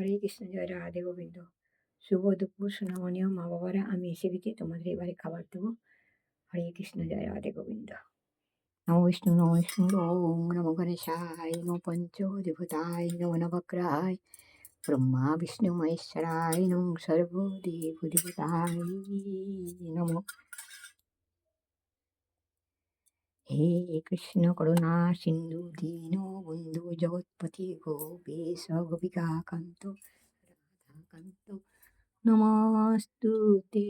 হরে কৃষ্ণ জয় রাধে গোবিন্দ। শুভ দুপুর সোনামণীয় মা বাবারা, আমি এসে গেছি তোমাদের এবারে খাবার দেবো। হরে কৃষ্ণ জয় রাধে গোবিন্দ। নম বিষ্ণু নম বিষ্ণু, ওম নম গণেশায়, নম পঞ্চ দেবতায় নম নবগ্রহায় ব্রহ্মা, বিষ্ণু, মহেশ্বরায়, নম সর্বদেব দেবতায় নম। হে কৃষ্ণ করুণা সিন্ধু দীন বন্ধু জগৎপতি গোপেশ গোপিকা কান্ত রাধাকান্ত নমস্তু তে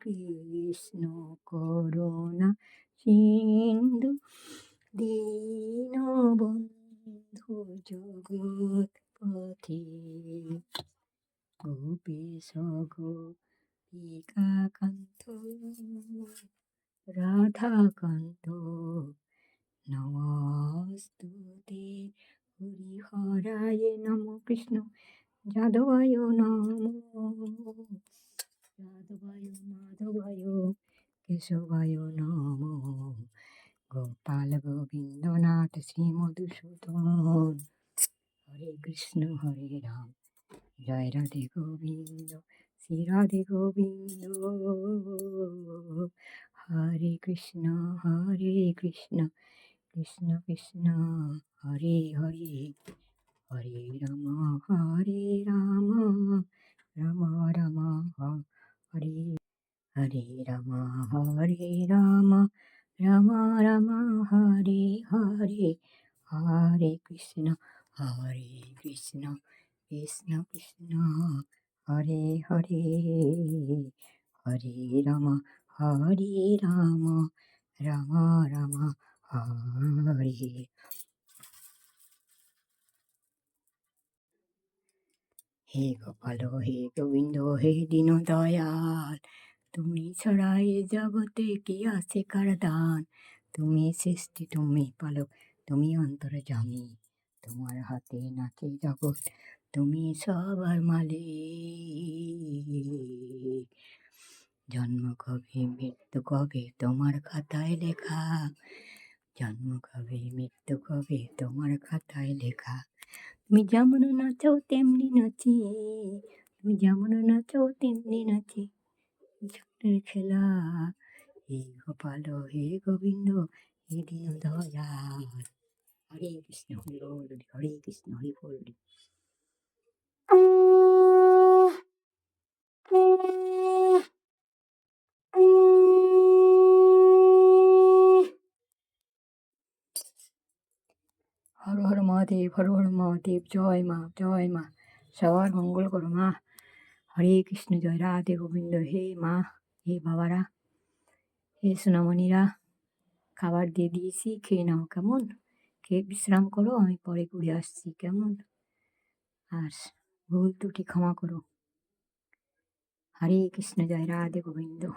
কৃষ্ণ করুণা সিন্ধু দীন বন্ধু জগৎপতি গোপেশ গোপিকা কান্ত রাধাকান্ত নমস্তুতে হরিহরায় নম কৃষ্ণ যাদবায় নম যাদবায় মাধবায় কেশবায় নম গোপাল গোবিন্দনাথ শ্রী মধুসূদন হরে কৃষ্ণ হরে রাম জয় রাধে গোবিন্দ শ্রী রাধে গোবিন্দ ハリクリシナ、ハリクリシナ、クリスナクリシナ、ハリハリ、ハリラマ、ハリラマ、ラマラマ、ハリ、ハリラマ、ハリラマ、ラマラマ、ハリハリ、ハリクリシナ、ハリクリスナ、クリシナクリシナ、ハリハリ、ハリラマ、হরে রাম রাম রাম, হরে। হে গোপাল, হে গোবিন্দ, হে দীন দয়াল তুমি ছাড়া এ জগতে কি আছে কার দান? তুমি সৃষ্টি, তুমি পালক, তুমি অন্তরে জামি তোমার হাতে নাচে জগৎ, তুমি সবার মালিক। জন্ম কবে মৃত্যু কবে তোমার খাতায় লেখা? জন্ম কবে মৃত্যু কবে তোমার খাতায় লেখা? তুমি যেমন নাচো তেমনি নাচি, তুমি যেমন নাচো তেমনি নাচি। ঝুটের খেলা, হে গোপাল, হে গোবিন্দ, হে দীন হরে কৃষ্ণ, হরে হরে কৃষ্ণ, হরে হর হর মহাদেব, হর হর মহাদেব, জয় মা জয় মা। সবার মঙ্গল করো মা। হরে কৃষ্ণ, জয় রাধে গোবিন্দ, হে মা, হে বাবারা, হে সোনামণিরা। খাবার দিয়ে দিয়েছি, খেয়ে নাও কেমন? খেয়ে বিশ্রাম করো, আমি পরে ঘুরে আসছি, কেমন? আর ভুল ত্রুটি ক্ষমা করো। হরে কৃষ্ণ, জয় রাধে গোবিন্দ।